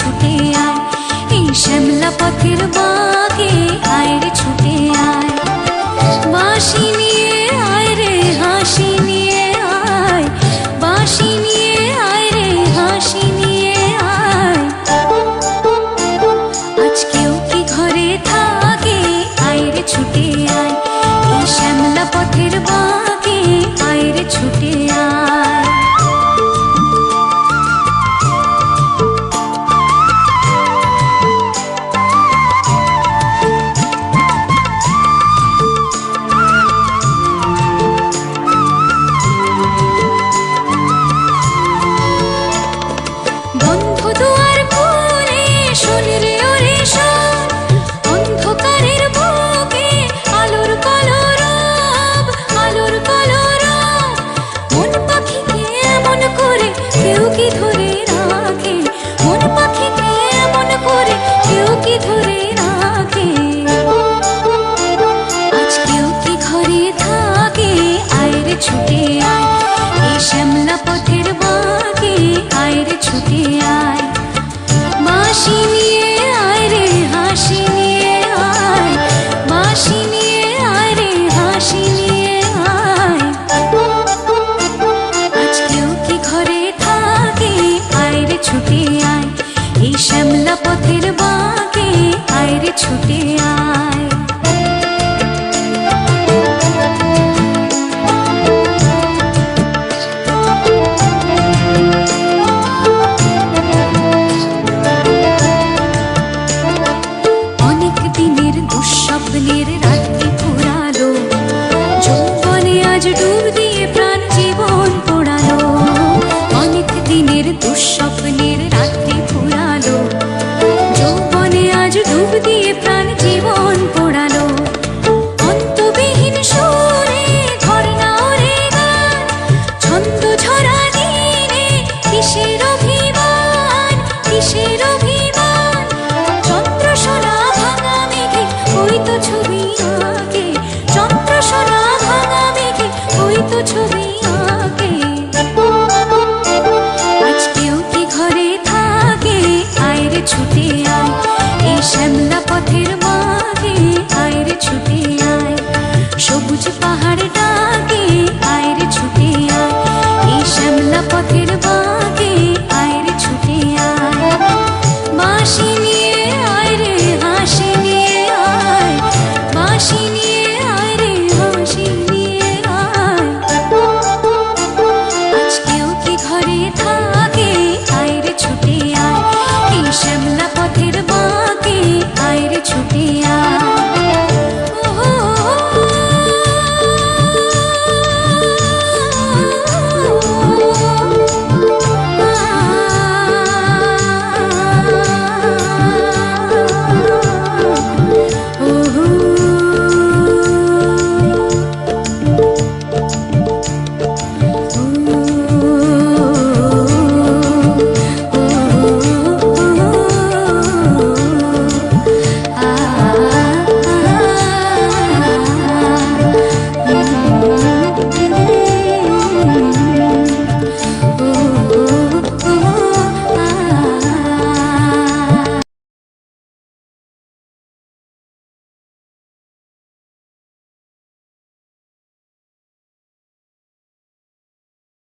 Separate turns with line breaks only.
ছুটে আয় এই শ্যামলা পথের বাগে ছুটে আয়। অনেক দিনের দুঃস্বপ্নের to be